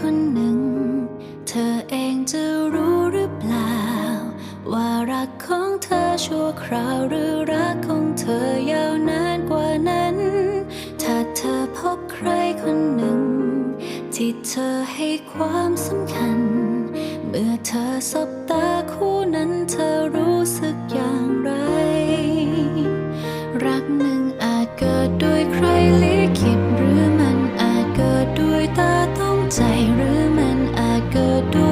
คนหนึ่ง เธอเองจะรู้หรือเปล่า ว่ารักขอ ชั่วคราวหรือรักของเธอยาวนานกว่านั้น ถ้าเธอพบใครคนหนึ่ง ที่เธอให้ความสำคัญ เมื่อเธอสบตาคู่นั้นเธอรู้สึกอย่างไร รักหนึ่งอาจเกิดด้วยใครลิขิตหรือมันอาจเกิดด้วยตาต้องใจหรือมันอาจเกิดด้วย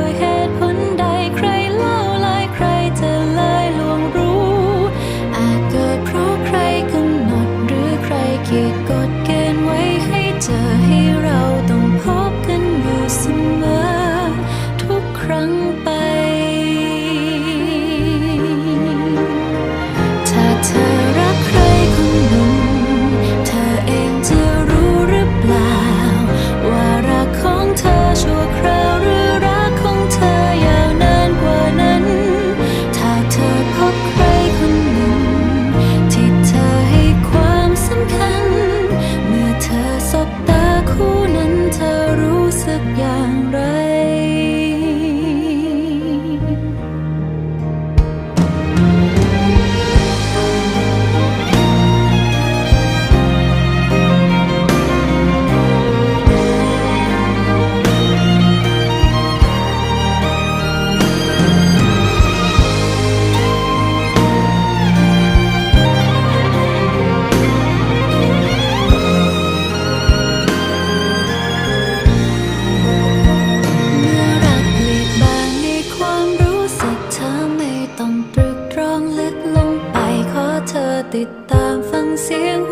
คู่นั้นเธอรู้สึกอย่าง ติดตามฟังเสียง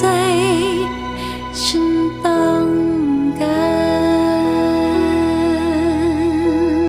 在